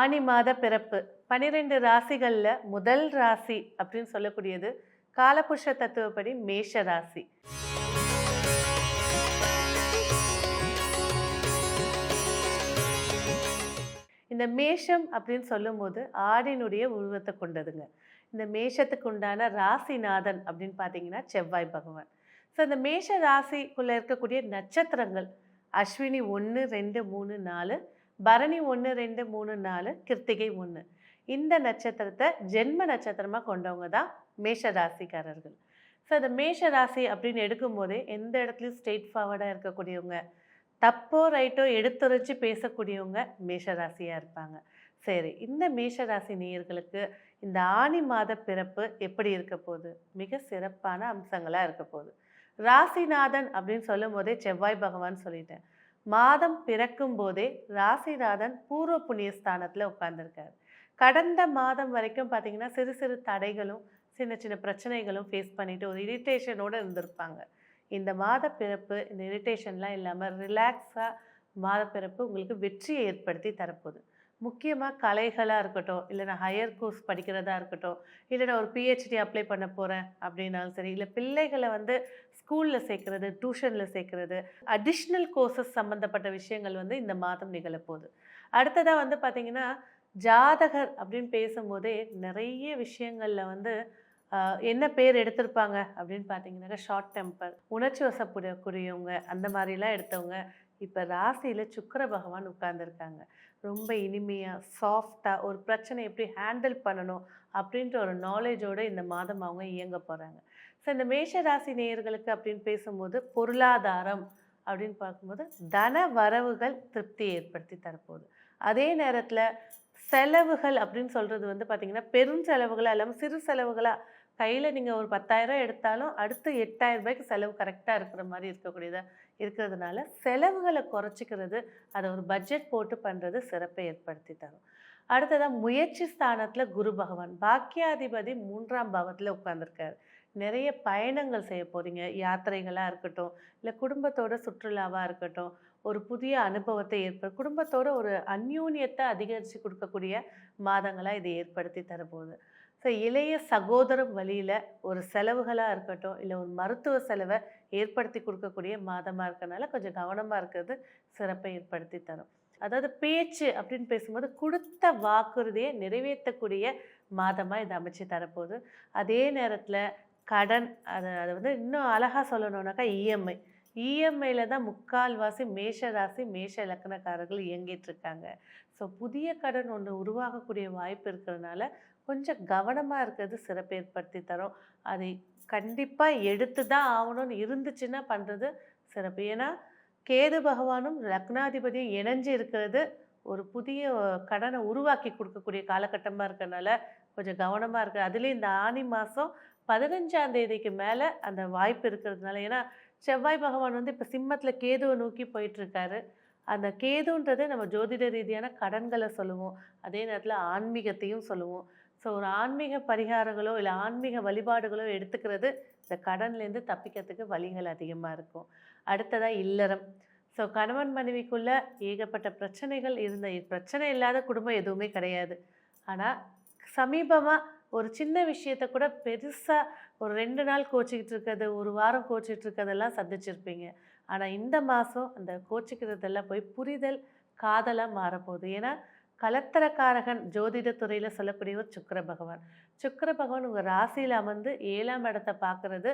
ஆனி மாத பிறப்பு. பனிரெண்டு ராசிகளில் முதல் ராசி அப்படின்னு சொல்லக்கூடியது காலபுருஷ தத்துவப்படி மேஷ ராசி. இந்த மேஷம் அப்படின்னு சொல்லும்போது ஆடினுடைய உருவத்தை கொண்டதுங்க. இந்த மேஷத்துக்கு உண்டான ராசிநாதன் அப்படின்னு பார்த்தீங்கன்னா செவ்வாய் பகவான். ஸோ இந்த மேஷ ராசிக்குள்ளே இருக்கக்கூடிய நட்சத்திரங்கள் அஸ்வினி ஒன்று ரெண்டு மூணு நாலு பரணி ஒன்று ரெண்டு மூணு நாலு கிருத்திகை ஒன்று இந்த நட்சத்திரத்தை ஜென்ம நட்சத்திரமாக கொண்டவங்க தான் மேஷ ராசிக்காரர்கள் ஸோ இந்த மேஷ ராசி அப்படின்னு எடுக்கும்போதே எந்த இடத்துலையும் ஸ்ட்ரெயிட் ஃபார்வர்டாக இருக்கக்கூடியவங்க தப்போ ரைட்டோ எடுத்துரைச்சு பேசக்கூடியவங்க மேஷ ராசியாக இருப்பாங்க. சரி இந்த மேஷ ராசி நேயர்களுக்கு இந்த ஆனி மாத பிறப்பு எப்படி இருக்க போகுது? மிக சிறப்பான அம்சங்களாக இருக்க போகுது. ராசிநாதன் அப்படின்னு சொல்லும் போதே செவ்வாய் பகவான் சொல்லிட்டேன் மாதம் பிறக்கும் போதே ராசிநாதன் பூர்வ புண்ணிய ஸ்தானத்தில் உட்கார்ந்துருக்காரு. கடந்த மாதம் வரைக்கும் பார்த்தீங்கன்னா சிறு சிறு தடைகளும் சின்ன சின்ன பிரச்சனைகளும் ஃபேஸ் பண்ணிட்டு ஒரு இரிட்டேஷனோடு இருந்திருப்பாங்க. இந்த மாத பிறப்பு இந்த இரிட்டேஷன்லாம் இல்லாமல் ரிலாக்ஸாக மாத பிறப்பு உங்களுக்கு வெற்றியை ஏற்படுத்தி தரப்போகுது. முக்கியமாக கலைகளாக இருக்கட்டும் இல்லை நான் ஹையர் கோர்ஸ் படிக்கிறதா இருக்கட்டும் இல்லை நான் ஒரு பிஹெச்டி அப்ளை பண்ண போகிறேன் அப்படின்னாலும் சரி இல்லை பிள்ளைகளை வந்து ஸ்கூலில் சேர்க்குறது டியூஷனில் சேர்க்குறது அடிஷ்னல் கோர்சஸ் சம்மந்தப்பட்ட விஷயங்கள் வந்து இந்த மாதம் நிகழப்போகுது. அடுத்ததாக வந்து பார்த்திங்கன்னா ஜாதகர் அப்படின்னு பேசும்போதே நிறைய விஷயங்களில் வந்து என்ன பேர் எடுத்திருப்பாங்க அப்படின்னு பார்த்தீங்கன்னாக்கா ஷார்ட் டெம்பர் உணர்ச்சி வசப்படக்கூடியவங்க அந்த மாதிரிலாம் எடுத்தவங்க இப்போ ராசியில் சுக்கர பகவான் உட்கார்ந்துருக்காங்க. ரொம்ப இனிமையாக சாஃப்டாக ஒரு பிரச்சனை எப்படி ஹேண்டில் பண்ணணும் அப்படின்ற ஒரு நாலேஜோடு இந்த மாதம் அவங்க இயங்க போகிறாங்க ஸோ இந்த மேஷ ராசி நேயர்களுக்கு அப்படின்னு பேசும்போது பொருளாதாரம் அப்படின்னு பார்க்கும்போது தன வரவுகள் திருப்தியை ஏற்படுத்தி தரப்போகுது. அதே நேரத்தில் செலவுகள் அப்படின்னு சொல்கிறது வந்து பார்த்திங்கன்னா பெரும் செலவுகளாக இல்லாமல் சிறு செலவுகளாக கையில் நீங்கள் ஒரு பத்தாயிரம் எடுத்தாலும் அடுத்து எட்டாயிரம் ரூபாய்க்கு செலவு கரெக்டாக இருக்கிற மாதிரி இருக்கக்கூடியதாக இருக்கிறதுனால செலவுகளை குறைச்சிக்கிறது அதை ஒரு பட்ஜெட் போட்டு பண்ணுறது சிறப்பை ஏற்படுத்தி தரும். அடுத்ததாக முயற்சி ஸ்தானத்தில் குரு பகவான். பாக்கியாதிபதி மூன்றாம் பாவத்தில் உட்காந்துருக்கார் நிறைய பயணங்கள் செய்ய போகிறீங்க யாத்திரைகளாக இருக்கட்டும் இல்லை குடும்பத்தோட சுற்றுலாவாக இருக்கட்டும் ஒரு புதிய அனுபவத்தை ஏற்ப குடும்பத்தோட ஒரு அந்யூன்யத்தை அதிகரித்து கொடுக்கக்கூடிய மாதங்களாக இதை ஏற்படுத்தி தரப்போகுது. ஸோ இளைய சகோதரம் வழியில் ஒரு செலவுகளாக இருக்கட்டும் இல்லை ஒரு மருத்துவ செலவை ஏற்படுத்தி கொடுக்கக்கூடிய மாதமாக இருக்கனால கொஞ்சம் கவனமாக இருக்கிறது சிறப்பை ஏற்படுத்தி தரும். அதாவது பேச்சு அப்படின்னு பேசும்போது கொடுத்த வாக்குறுதியை நிறைவேற்றக்கூடிய மாதமாக இது அமைச்சு தரப்போகுது. அதே நேரத்தில் கடன் அதை அதை வந்து இன்னும் அழகாக சொல்லணுன்னாக்கா இஎம்ஐ. இஎம்ஐயில் தான் முக்கால்வாசி மேஷ ராசி மேஷ இலக்கணக்காரர்கள் இயங்கிட்டு இருக்காங்க. ஸோ புதிய கடன் ஒன்று உருவாகக்கூடிய வாய்ப்பு இருக்கிறதுனால கொஞ்சம் கவனமாக இருக்கிறது சிறப்பு ஏற்படுத்தி தரும். அதை கண்டிப்பாக எடுத்து தான் ஆகணும்னு இருந்துச்சுன்னா பண்ணுறது சிறப்பு. ஏன்னா கேது பகவானும் லக்னாதிபதியும் இணைஞ்சு இருக்கிறது ஒரு புதிய கடனை உருவாக்கி கொடுக்கக்கூடிய காலகட்டமாக இருக்கிறனால கொஞ்சம் கவனமாக இருக்குது அதுலேயும் இந்த ஆனி மாதம் பதினஞ்சாம் தேதிக்கு மேலே அந்த வாய்ப்பு இருக்கிறதுனால ஏன்னா செவ்வாய் பகவான் வந்து இப்போ சிம்மத்தில் கேதுவை நோக்கி போயிட்டுருக்காரு. அந்த கேதுன்றது நம்ம ஜோதிட ரீதியான கடன்களை சொல்லுவோம். அதே நேரத்தில் ஆன்மீகத்தையும் சொல்லுவோம். ஸோ ஒரு ஆன்மீக பரிகாரங்களோ இல்லை ஆன்மீக வழிபாடுகளோ எடுத்துக்கிறது இந்த கடன்லேருந்து தப்பிக்கிறதுக்கு வழிகள் அதிகமாக இருக்கும். அடுத்ததாக இல்லறம். ஸோ கணவன் மனைவிக்குள்ள ஏகப்பட்ட பிரச்சனைகள் இருந்த பிரச்சனை இல்லாத குடும்பம் எதுவுமே கிடையாது. ஆனால் சமீபமாக ஒரு சின்ன விஷயத்த கூட பெருசாக ஒரு ரெண்டு நாள் கோச்சிக்கிட்டு இருக்கிறது ஒரு வாரம் கோச்சிக்கிட்டு இருக்கிறதெல்லாம் சந்திச்சிருப்பீங்க. ஆனால் இந்த மாதம் அந்த கோச்சிக்கிறதெல்லாம் போய் புரிதல் காதலாக மாறப்போகுது. ஏன்னா கலத்தரக்காரகன் ஜோதிட துறையில் சொல்லக்கூடிய ஒரு பகவான். சுக்கர பகவான் உங்கள் ராசியில் அமர்ந்து ஏழாம் இடத்தை பார்க்குறது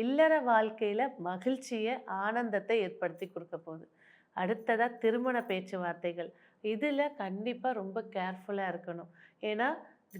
இல்லற வாழ்க்கையில் மகிழ்ச்சியை ஆனந்தத்தை ஏற்படுத்தி கொடுக்க போகுது. அடுத்ததாக திருமண பேச்சுவார்த்தைகள். இதில் கண்டிப்பாக ரொம்ப கேர்ஃபுல்லாக இருக்கணும். ஏன்னா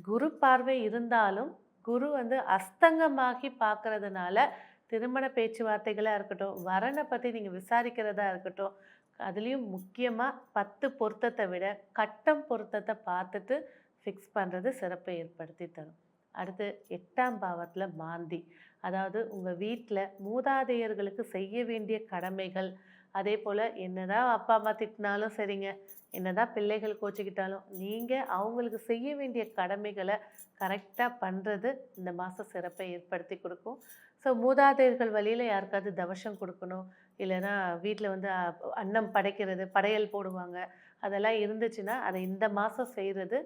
குரு பார்வை இருந்தாலும் குரு வந்து அஸ்தங்கமாகி பார்க்கறதுனால திருமண பேச்சுவார்த்தைகளாக இருக்கட்டும் வரனை பற்றி நீங்கள் விசாரிக்கிறதா இருக்கட்டும் அதுலேயும் முக்கியமாக பத்து பொருத்தத்தை விட கட்டம் பொருத்தத்தை பார்த்துட்டு ஃபிக்ஸ் பண்ணுறது சிறப்பை ஏற்படுத்தி தரும். அடுத்து எட்டாம் பாவத்தில் மாந்தி. அதாவது உங்கள் வீட்டில் மூதாதையர்களுக்கு செய்ய வேண்டிய கடமைகள் அதே போல் என்னதான் அப்பா அம்மா திட்டினாலும் சரிங்க என்னதான் பிள்ளைகள் கோச்சிக்கிட்டாலும் நீங்கள் அவங்களுக்கு செய்ய வேண்டிய கடமைகளை கரெக்டாக பண்ணுறது இந்த மாதம் சிறப்பை ஏற்படுத்தி கொடுக்கும். ஸோ மூதாதையர்கள் வழியில் யாருக்காவது தவசம் கொடுக்கணும். இல்லைன்னா வீட்டில் வந்து அன்னம் படைக்கிறது படையல் போடுவாங்க. அதெல்லாம் இருந்துச்சுன்னா அதை இந்த மாதம் செய்கிறது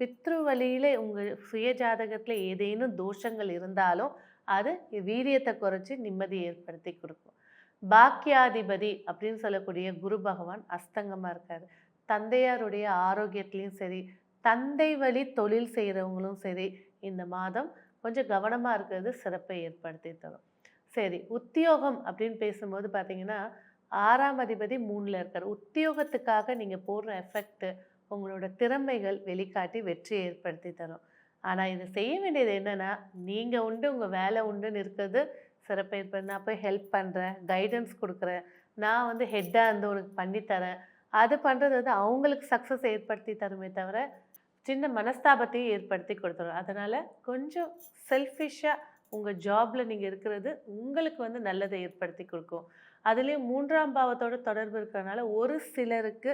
பித்ரு வழியில் உங்கள் சுய ஜாதகத்தில் ஏதேனும் தோஷங்கள் இருந்தாலும் அது வீரியத்தை குறைச்சி நிம்மதி ஏற்படுத்தி கொடுக்கும். பாக்கியாதிபதி அப்படின்னு சொல்லக்கூடிய குரு பகவான் அஸ்தங்கமாக இருக்கார். தந்தையாருடைய ஆரோக்கியத்துலேயும் சரி தந்தை வழி தொழில் செய்கிறவங்களும் சரி இந்த மாதம் கொஞ்சம் கவனமாக இருக்கிறது சிறப்பை ஏற்படுத்தி தரும். சரி உத்தியோகம் அப்படின்னு பேசும்போது பார்த்தீங்கன்னா ஆறாம் அதிபதி மூணில் இருக்கார். உத்தியோகத்துக்காக நீங்கள் போடுற எஃபெக்ட் உங்களோட திறமைகள் வெளிக்காட்டி வெற்றி ஏற்படுத்தி தரும். ஆனால் இது செய்ய வேண்டியது என்னென்னா நீங்கள் உண்டு உங்கள் வேலை உண்டுன்னு இருக்கிறது சிறப்பை ஏற்படுது நான் போய் ஹெல்ப் பண்ணுறேன் கைடன்ஸ் கொடுக்குறேன். நான் வந்து ஹெட்டாக இருந்து உனக்கு பண்ணித்தரேன். அது பண்ணுறது வந்து அவங்களுக்கு சக்ஸஸ் ஏற்படுத்தி தருமே தவிர சின்ன மனஸ்தாபத்தையும் ஏற்படுத்தி கொடுத்துரும். அதனால் கொஞ்சம் செல்ஃபிஷாக உங்கள் ஜாபில் நீங்கள் இருக்கிறது உங்களுக்கு வந்து நல்லதை ஏற்படுத்தி கொடுக்கும். அதுலேயும் மூன்றாம் பாவத்தோட தொடர்பு இருக்கிறனால ஒரு சிலருக்கு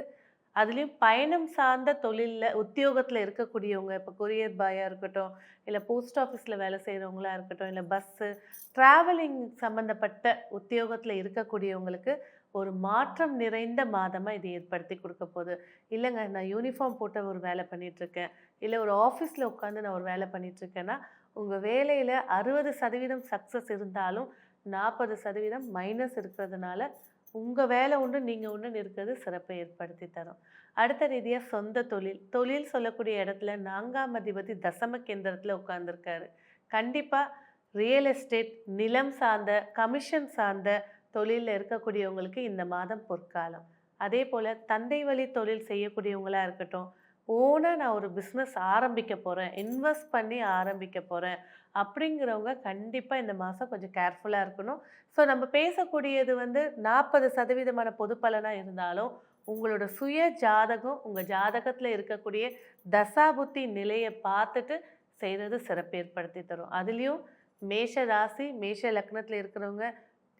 அதுலேயும் பயணம் சார்ந்த தொழிலில் உத்தியோகத்தில் இருக்கக்கூடியவங்க இப்போ கொரியர் பாயாக இருக்கட்டும் இல்லை போஸ்ட் ஆஃபீஸில் வேலை செய்கிறவங்களா இருக்கட்டும் இல்லை பஸ்ஸு ட்ராவலிங் சம்மந்தப்பட்ட உத்தியோகத்தில் இருக்கக்கூடியவங்களுக்கு ஒரு மாற்றம் நிறைந்த மாதமாக இது ஏற்படுத்தி கொடுக்க போகுது. இல்லைங்க நான் யூனிஃபார்ம் போட்ட ஒரு வேலை பண்ணிகிட்ருக்கேன் இல்லை ஒரு ஆஃபீஸில் உட்காந்து நான் ஒரு வேலை பண்ணிகிட்ருக்கேன்னா உங்கள் வேலையில் அறுபது சதவீதம் சக்ஸஸ் இருந்தாலும் நாற்பது சதவீதம் மைனஸ் இருக்கிறதுனால உங்கள் வேலை உண்டு நீங்கள் ஒன்று இருக்கிறது சிறப்பை ஏற்படுத்தி தரும். அடுத்த ரீதியாக சொந்த தொழில். தொழில் சொல்லக்கூடிய இடத்துல நான்காம் அதிபதி தசம கேந்திரத்தில் உட்காந்துருக்காரு கண்டிப்பாக ரியல் எஸ்டேட் நிலம் சார்ந்த கமிஷன் சார்ந்த தொழிலில் இருக்கக்கூடியவங்களுக்கு இந்த மாதம் பொற்காலம். அதே போல் தந்தை வழி தொழில் செய்யக்கூடியவங்களாக இருக்கட்டும் ஓனாக நான் ஒரு பிஸ்னஸ் ஆரம்பிக்க போகிறேன் இன்வெஸ்ட் பண்ணி ஆரம்பிக்க போகிறேன் அப்படிங்கிறவங்க கண்டிப்பாக இந்த மாதம் கொஞ்சம் கேர்ஃபுல்லாக இருக்கணும். ஸோ நம்ம பேசக்கூடியது வந்து நாற்பது சதவீதமான பொது பலனாக இருந்தாலும் உங்களோட சுய ஜாதகம் உங்கள் ஜாதகத்தில் இருக்கக்கூடிய தசாபுத்தி நிலையை பார்த்துட்டு செய்கிறது சிறப்பு ஏற்படுத்தி தரும். அதுலேயும் மேஷ ராசி மேஷ லக்னத்தில் இருக்கிறவங்க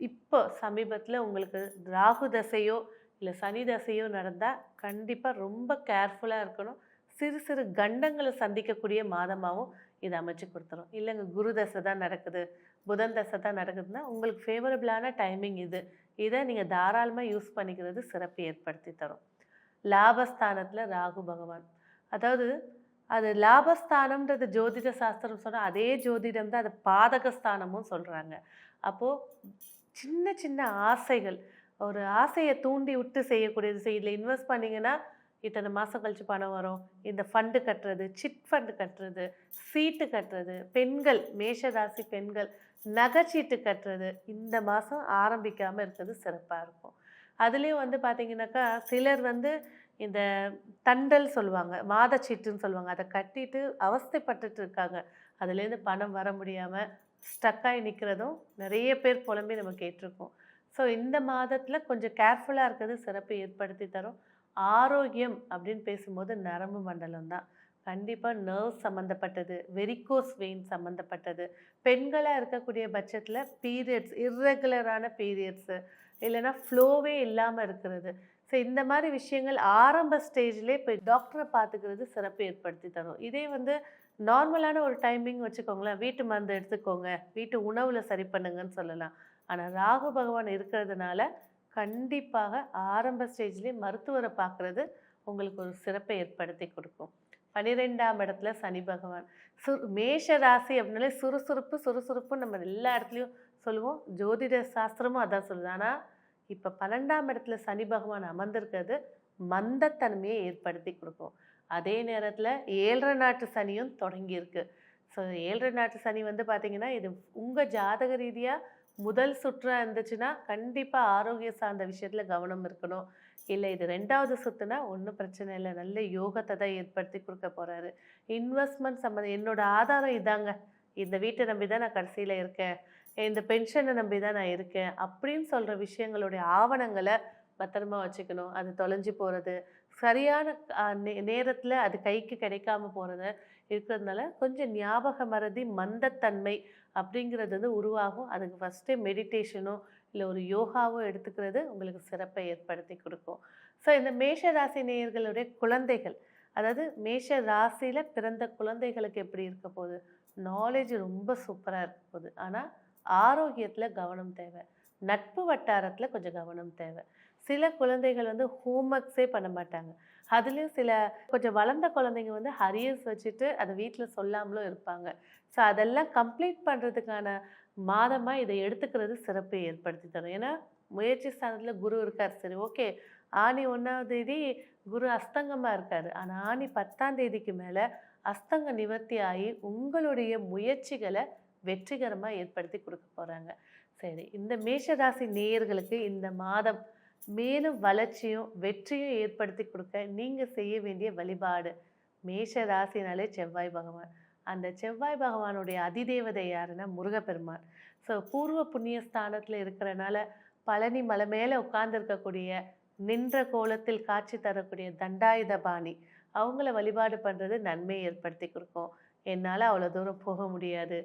இப்போ சமீபத்தில் உங்களுக்கு ராகு தசையோ இல்லை சனி தசையோ நடந்தால் கண்டிப்பாக ரொம்ப கேர்ஃபுல்லாக இருக்கணும். சிறு சிறு கண்டங்களை சந்திக்கக்கூடிய மாதமாகவும் இதை அமைச்சு கொடுத்துரும். இல்லைங்க குரு தசை தான் நடக்குது புதன் தசை தான் நடக்குதுன்னா உங்களுக்கு ஃபேவரபிளான டைமிங் இது. இதை நீங்கள் தாராளமாக யூஸ் பண்ணிக்கிறது சிறப்பு ஏற்படுத்தி தரும். லாபஸ்தானத்தில் ராகு பகவான். அதாவது அது லாபஸ்தானம்ன்றது ஜோதிட சாஸ்திரம் சொன்னால் அதே ஜோதிடம் தான் அது பாதகஸ்தானமும் சொல்கிறாங்க அப்போது சின்ன சின்ன ஆசைகள். ஒரு ஆசையை தூண்டி விட்டு செய்யக்கூடியது இதில் இன்வெஸ்ட் பண்ணிங்கன்னா இத்தனை மாதம் கழிச்சு பணம் வரும். இந்த ஃபண்டு கட்டுறது சிட் ஃபண்டு கட்டுறது சீட்டு கட்டுறது பெண்கள் மேஷராசி பெண்கள் நகைச்சீட்டு கட்டுறது இந்த மாதம் ஆரம்பிக்காமல் இருக்கிறது சிறப்பாக இருக்கும். அதுலேயும் வந்து பார்த்திங்கனாக்கா சிலர் வந்து இந்த தண்டல் சொல்லுவாங்க மாதச்சீட்டுன்னு சொல்லுவாங்க. அதை கட்டிட்டு அவஸ்தைப்பட்டுட்டு இருக்காங்க. அதுலேருந்து பணம் வர முடியாமல் ஸ்டக்காகி நிற்கிறதும் நிறைய பேர் புலம்பி நம்ம கேட்டிருக்கோம். ஸோ இந்த மாதத்தில் கொஞ்சம் கேர்ஃபுல்லாக இருக்கிறது சிறப்பு ஏற்படுத்தி தரும். ஆரோக்கியம் அப்படின்னு பேசும்போது நரம்பு மண்டலம் தான். கண்டிப்பாக நர்வ் சம்மந்தப்பட்டது வெரிகோஸ் வெயின் சம்மந்தப்பட்டது பெண்களாக இருக்கக்கூடிய பட்சத்தில் பீரியட்ஸ் இர்ரெகுலரான பீரியட்ஸு இல்லைன்னா ஃப்ளோவே இல்லாமல் இருக்கிறது. ஸோ இந்த மாதிரி விஷயங்கள் ஆரம்ப ஸ்டேஜ்லேயே போய் டாக்டரை பார்த்துக்கிறது சிறப்பு ஏற்படுத்தி தரும். இதே வந்து நார்மலான ஒரு டைமிங் வச்சுக்கோங்களேன். வீட்டு மருந்து எடுத்துக்கோங்க. வீட்டு உணவில் சரி பண்ணுங்கன்னு சொல்லலாம். ஆனால் ராகு பகவான் இருக்கிறதுனால கண்டிப்பாக ஆரம்ப ஸ்டேஜ்லேயே மருத்துவரை பார்க்குறது உங்களுக்கு ஒரு சிறப்பை ஏற்படுத்தி கொடுக்கும். பன்னிரெண்டாம் இடத்துல சனி பகவான். சு மேஷ ராசி அப்படின்னாலே சுறுசுறுப்பு சுறுசுறுப்பு நம்ம எல்லா இடத்துலையும் சொல்லுவோம். ஜோதிட சாஸ்திரமும் அதான் சொல்லுது. ஆனால் இப்போ பன்னெண்டாம் இடத்துல சனி பகவான் அமர்ந்திருக்கிறது மந்தத்தன்மையை ஏற்படுத்தி கொடுக்கும். அதே நேரத்தில் ஏழரை நாட்டு சனியும் தொடங்கியிருக்கு. ஸோ ஏழரை நாட்டு சனி வந்து பார்த்திங்கன்னா இது உங்கள் ஜாதக ரீதியாக முதல் சுற்றாக இருந்துச்சுன்னா கண்டிப்பாக ஆரோக்கிய சார்ந்த விஷயத்தில் கவனம் இருக்கணும். இல்லை இது ரெண்டாவது சுற்றுனா ஒன்றும் பிரச்சனை இல்லை. நல்ல யோகத்தை தான் ஏற்படுத்தி கொடுக்க போகிறாரு இன்வெஸ்ட்மெண்ட் சம்மந்தம் என்னோடய ஆதாரம் இதாங்க. இந்த வீட்டை நம்பி தான் நான் கடைசியில் இருக்கேன். இந்த பென்ஷனை நம்பி தான் நான் இருக்கேன். அப்படின்னு சொல்கிற விஷயங்களுடைய ஆவணங்களை பத்திரமா வச்சுக்கணும். அது தொலைஞ்சு போகிறது சரியான நே நேரத்தில் அது கைக்கு கிடைக்காம போகிறத இருக்கிறதுனால கொஞ்சம் ஞாபக மறதி மந்தத்தன்மை அப்படிங்கிறது வந்து உருவாகும். அதுக்கு ஃபஸ்ட்டே மெடிடேஷனோ இல்லை ஒரு யோகாவோ எடுத்துக்கிறது உங்களுக்கு சிறப்பை ஏற்படுத்தி கொடுக்கும். ஸோ இந்த மேஷ ராசி நேயர்களுடைய குழந்தைகள் அதாவது மேஷ ராசியில் பிறந்த குழந்தைகளுக்கு எப்படி இருக்க போகுது? நாலேஜ் ரொம்ப சூப்பராக இருக்க போகுது. ஆனால் ஆரோக்கியத்தில் கவனம் தேவை. நட்பு வட்டாரத்தில் கொஞ்சம் கவனம் தேவை. சில குழந்தைகள் வந்து ஹோம்ஒர்க்ஸே பண்ண மாட்டாங்க. அதுலேயும் சில கொஞ்சம் வளர்ந்த குழந்தைங்க வந்து ஹரியர்ஸ் வச்சுட்டு அதை வீட்டில் சொல்லாமலும் இருப்பாங்க. ஸோ அதெல்லாம் கம்ப்ளீட் பண்ணுறதுக்கான மாதமாக இதை எடுத்துக்கிறது சிறப்பை ஏற்படுத்தி தரும். ஏன்னா முயற்சி ஸ்தானத்தில் குரு இருக்கார். சரி ஓகே. ஆணி ஒன்றாம் தேதி குரு அஸ்தங்கமாக இருக்கார். ஆனால் ஆணி பத்தாம் தேதிக்கு மேலே அஸ்தங்க நிவர்த்தி ஆகி உங்களுடைய முயற்சிகளை வெற்றிகரமாக ஏற்படுத்தி கொடுக்க போகிறாங்க சரி இந்த மேஷராசி நேயர்களுக்கு இந்த மாதம் மேலும் வளர்ச்சியும் வெற்றியும் ஏற்படுத்தி கொடுக்க நீங்கள் செய்ய வேண்டிய வழிபாடு. மேஷ ராசினாலே செவ்வாய் பகவான். அந்த செவ்வாய் பகவானுடைய அதிதேவதை யாருன்னா முருகப்பெருமான். ஸோ பூர்வ புண்ணிய ஸ்தானத்தில் இருக்கிறனால பழனி மலை மேலே உட்கார்ந்துருக்கக்கூடிய நின்ற கோலத்தில் காட்சி தரக்கூடிய தண்டாயுதபாணி அவங்கள வழிபாடு பண்ணுறது நன்மையை ஏற்படுத்தி கொடுக்கும். என்னால் அவ்வளோ தூரம் போக முடியாது.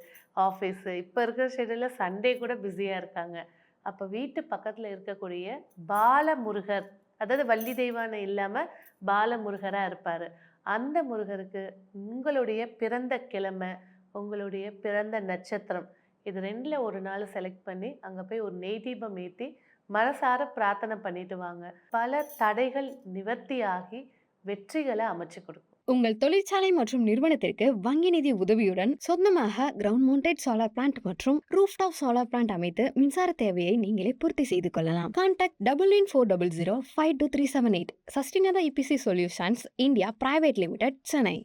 ஆஃபீஸு இப்போ இருக்கிற ஷெடியூலில் சண்டே கூட பிஸியாக இருக்காங்க. அப்போ வீட்டு பக்கத்தில் இருக்கக்கூடிய பாலமுருகர் அதாவது வள்ளி தெய்வானை இல்லாமல் பாலமுருகராக இருப்பார். அந்த முருகருக்கு உங்களுடைய பிறந்த கிழமை உங்களுடைய பிறந்த நட்சத்திரம் இது ரெண்டில் ஒரு நாள் செலக்ட் பண்ணி அங்கே போய் ஒரு நெய் தீபம் ஏற்றி மனசார பிரார்த்தனை பண்ணிட்டு வாங்க. பல தடைகள் நிவர்த்தியாகி வெற்றிகளை அமைச்சு கொடுக்கும். உங்கள் தொழிற்சாலை மற்றும் நிறுவனத்திற்கு வங்கி நிதி உதவியுடன் சொந்தமாக கிரவுண்ட் மவுண்டட் சோலார் பிளான்ட் மற்றும் ரூஃப்டாப் சோலார் பிளான்ட் அமைத்து மின்சார தேவையை நீங்களே பூர்த்தி செய்து கொள்ளலாம். Contact double nine four double zero five two three seven eight சஸ்டினதா EPC solutions India private limited Chennai.